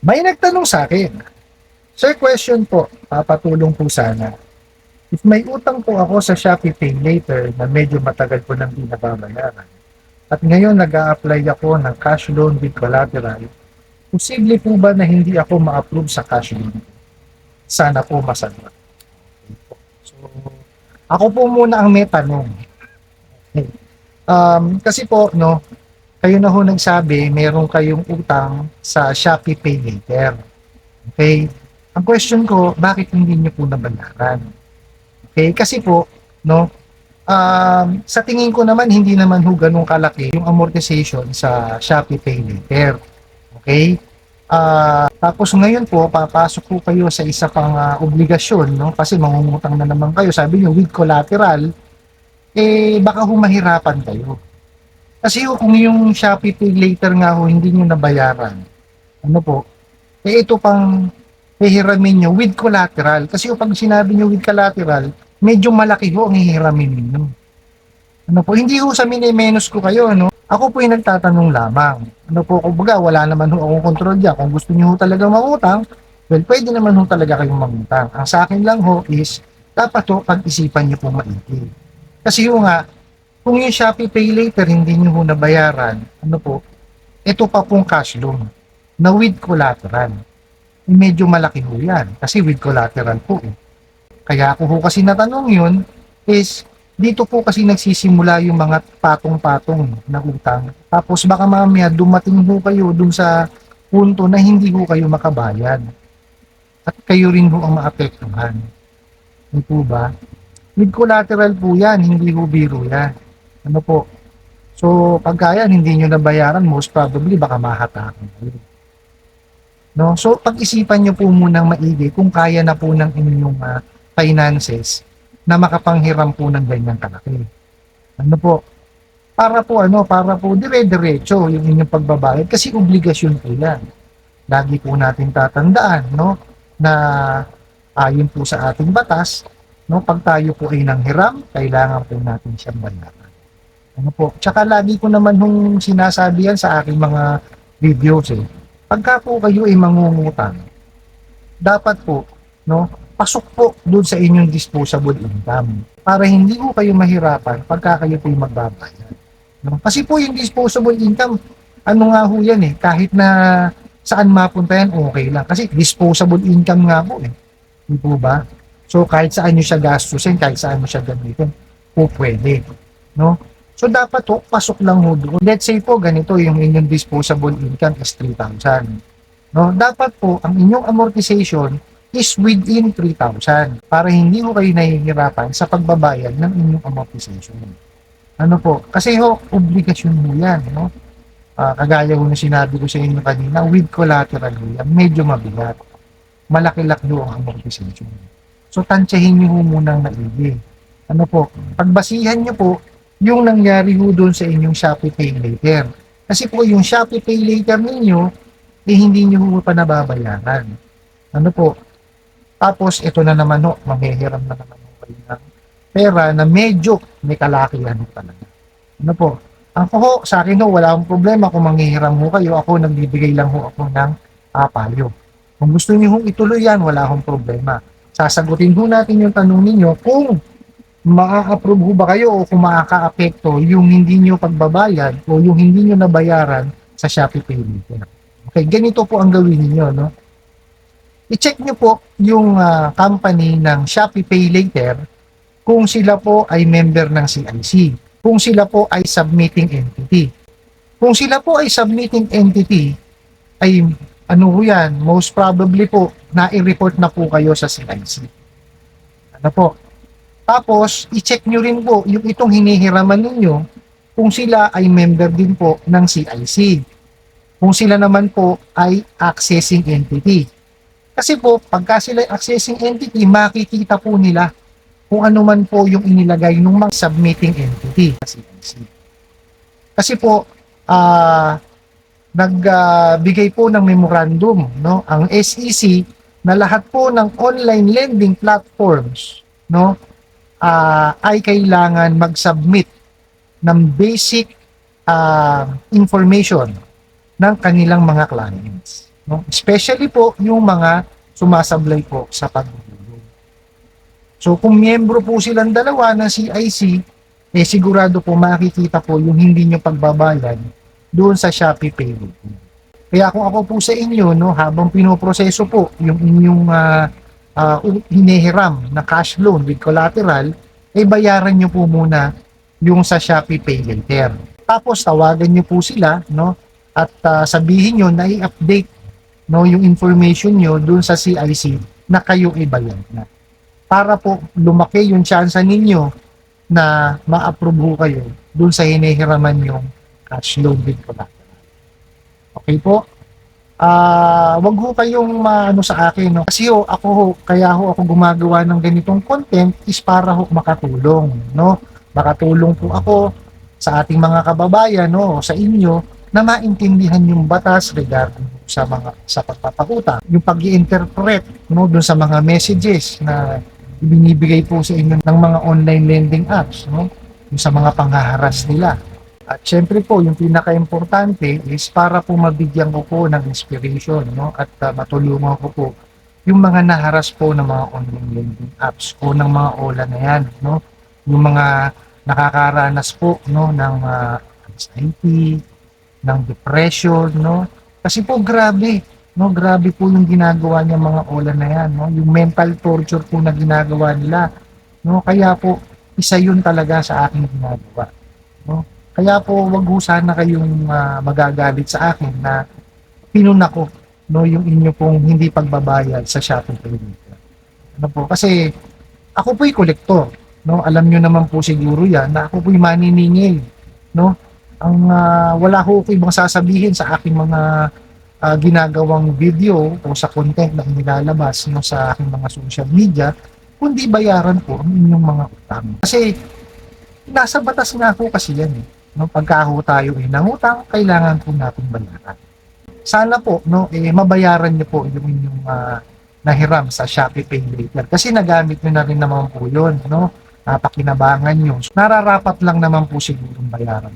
May nagtanong sa akin, Sir, question po, papatulong po sana. If may utang po ako sa Shopee Pay later na medyo matagal po nang di nababayaran, at ngayon nag apply ako ng cash loan with collateral, posible po ba na hindi ako ma-approve sa cash loan? Sana po masagot. So, ako po muna ang may tanong. Um, kasi po, no, kayo na ho nagsabi, meron kayong utang sa Shopee Pay later. Okay? Ang question ko, bakit hindi niyo po nabayaran? Okay? Kasi po, no, um, sa tingin ko naman, hindi naman ho ganun kalaki yung amortization sa Shopee Pay later. Okay? Ah, tapos ngayon po, papasok po kayo sa isa pang ah, obligasyon, no? Kasi mangungutang na naman kayo. Sabi niyo, with collateral, eh, baka humahirapan kayo. Kasi ho, kung yung Shopee Pay later nga ho, hindi nyo nabayaran, ano po, eh ito pang hihiramin nyo with collateral. Kasi ho, pag sinabi nyo with collateral, medyo malaki ho ang hihiramin ninyo. Ano po, hindi ho sa minimenos ko kayo, no? Ako po yung nagtatanong lamang. Ano po, kumbaga, wala naman ho akong control dyan. Kung gusto nyo ho talaga mangutang, well, pwede naman ho talaga kayong mangutang. Ang sa akin lang ho is, dapat ho, pag-isipan nyo po maigi. Kasi ho nga, kung yung Shopee Pay Later hindi nyo ho nabayaran, ano po, ito pa pong cash loan na with collateral. Eh, Medyo malaki ho yan kasi with collateral po eh. Kaya ako ho kasi natanong yun is dito po kasi nagsisimula yung mga patong-patong na utang. Tapos baka mamaya dumating ho kayo dun sa punto na hindi ho kayo makabayad. At kayo rin ho ang maapektuhan. Hindi po ba? With collateral po yan, hindi ho biro yan. Ano po? So, pagka yan, hindi nyo nabayaran, most probably, baka mahatakan kayo. No? So, pag-isipan nyo po munang maigi kung kaya na po ng inyong ah, finances na makapanghiram po ng ganyang kalaki. Ano po? Para po ano, para po dire-diretso yung inyong pagbabayad kasi obligasyon po yan. Lagi po natin tatandaan, no, na ayon po sa ating batas, no, pag tayo po ay nanghiram, kailangan po natin siyang bayaran. Ano po? Tsaka lagi ko naman hong sinasabi yan sa aking mga videos eh. Pagka po kayo ay mangungutang, dapat po, no, pasok po doon sa inyong disposable income para hindi po kayo mahirapan pagka kayo po magbabayad. No? Kasi po yung disposable income, ano nga ho yan eh, kahit na saan mapunta yan, okay lang. Kasi disposable income nga po eh. Di po ba? So kahit saan nyo siya gastusin, kahit saan mo siya gamitin, po pwede. No? So dapat po, pasok lang ho doon. Let's say po, ganito yung inyong disposable income is 3,000. No? Dapat po, ang inyong amortization is within 3,000 para hindi ho kayo nahihirapan sa pagbabayad ng inyong amortization. Ano po? Kasi ho, obligasyon mo yan. No? Ah, kagaya ho na sinabi ko sa inyo kanina, with collateral ho yan, medyo mabigat. Malaki-laki ho ang amortization. So, tansyahin nyo ho munang maigi. Ano po? Pagbasihan nyo po yung nangyari ho doon sa inyong Shopee Pay Later. Kasi po yung Shopee Pay Later ninyo, eh hindi nyo ho pa nababayaran. Ano po? Tapos, ito na naman ho, manghihiram na naman ho kayo ng pera na medyo may kalakihan ho talaga. Ano po? Ang ho, sa akin ho, wala akong problema kung manghihiram ho kayo. Ako, nagbibigay lang ho ako ng uh. Kung gusto niyo hong ituloy yan, wala akong problema. Sasagutin ho natin yung tanong ninyo kung maa-approve ho ba kayo o kung makaka-apekto yung hindi nyo pagbabayad o yung hindi nyo nabayaran sa Shopee Pay Later. Okay, ganito po ang gawin niyo no? i-check nyo po yung ah, company ng Shopee Pay Later kung sila po ay member ng CIC, kung sila po ay submitting entity. Kung sila po ay submitting entity, ay ano po yan, most probably po, na-report na po kayo sa CIC. Ano po? Tapos, i-check nyo rin po yung itong hinihiraman ninyo kung sila ay member din po ng CIC. Kung sila naman po ay accessing entity. Kasi po, pagka sila accessing entity, makikita po nila kung ano man po yung inilagay ng mga submitting entity. Kasi po, ah nagbigay po ng memorandum no ang SEC na lahat po ng online lending platforms no ah, ay kailangan mag-submit ng basic ah, information ng kanilang mga clients. No? Especially po yung mga sumasablay po sa pagbubulong. So kung miyembro po silang dalawa ng CIC, eh sigurado po makikita po yung hindi nyo pagbabayad doon sa Shopee Pay. Kaya kung ako po sa inyo, no, habang pinoproseso po yung inyong ah, ah, u- hinihiram na cash loan with collateral, eh bayaran nyo po muna yung sa Shopee Pay Later. Tapos tawagan nyo po sila, no, at ah, sabihin nyo na i-update no, yung information nyo dun sa CIC na kayo ibayad na. Para po lumaki yung chance ninyo na ma-approve kayo dun sa hinihiraman yung cash loan with collateral. Okay po? Ah, wag ho kayong maano sa akin no. Kasi ho, ako ho, kaya ho ako gumagawa ng ganitong content is para ho makatulong, no? Makatulong po ako sa ating mga kababayan, no, sa inyo na maintindihan yung batas regarding sa mga sa pagpapakutang, yung pag-i-interpret no dun sa mga messages na binibigay po sa inyo ng mga online lending apps, no? Yung sa mga panghaharas nila. At syempre po, yung pinaka-importante is para po mabigyan ko po ng inspiration, no? At uh, matulungan ko po yung mga naharas po ng mga online lending apps o ng mga OLA na yan, no? Yung mga nakakaranas po, no, ng uh, anxiety, ng depression, no? Kasi po grabe, no? Grabe po yung ginagawa niya mga OLA na yan, no? Yung mental torture po na ginagawa nila, no? Kaya po, isa yun talaga sa aking ginagawa, no? Kaya po, wag ho sana kayong ah, magagalit sa akin na pinuna ko no, yung inyo pong hindi pagbabayad sa Shopee Pay Later. Ano po? Kasi ako po'y kolektor. No? Alam nyo naman po siguro yan na ako po'y maniningil. No? Ang ah, wala ko ibang sasabihin sa aking mga ah, ginagawang video o sa content na inilalabas no, sa aking mga social media, kundi bayaran po ang inyong mga utang. Kasi nasa batas nga po kasi yan eh no pagka ho tayo ay nangutang kailangan po natin bayaran sana po no eh mabayaran niyo po yung inyong ah, nahiram sa Shopee Pay Later. Kasi nagamit niyo na rin naman po yun no? Napakinabangan niyo. So, nararapat lang naman po siguro bayaran.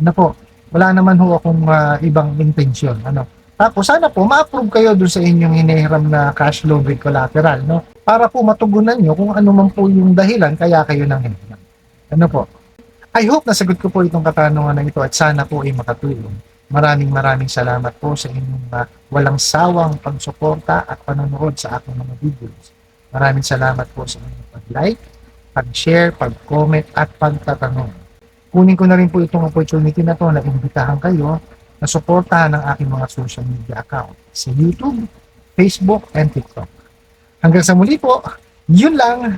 Ano po? Wala naman ho akong ah, ibang intention ano? Tapos sana po ma-approve kayo dun sa inyong hinihiram na cash loan with collateral no? Para po matugunan niyo kung ano man po yung dahilan kaya kayo nang hiram. Ano po I hope nasagot ko po itong katanungan na ito at sana po ay makatulong. Maraming maraming salamat po sa inyong uh, walang sawang pagsuporta at panonood sa aking mga videos. Maraming salamat po sa inyong pag-like, pag-share, pag-comment at pagtatanong. Kunin ko na rin po itong opportunity na to na imbitahan kayo na suportahan ang aking mga social media account sa YouTube, Facebook, and TikTok. Hanggang sa muli po, yun lang.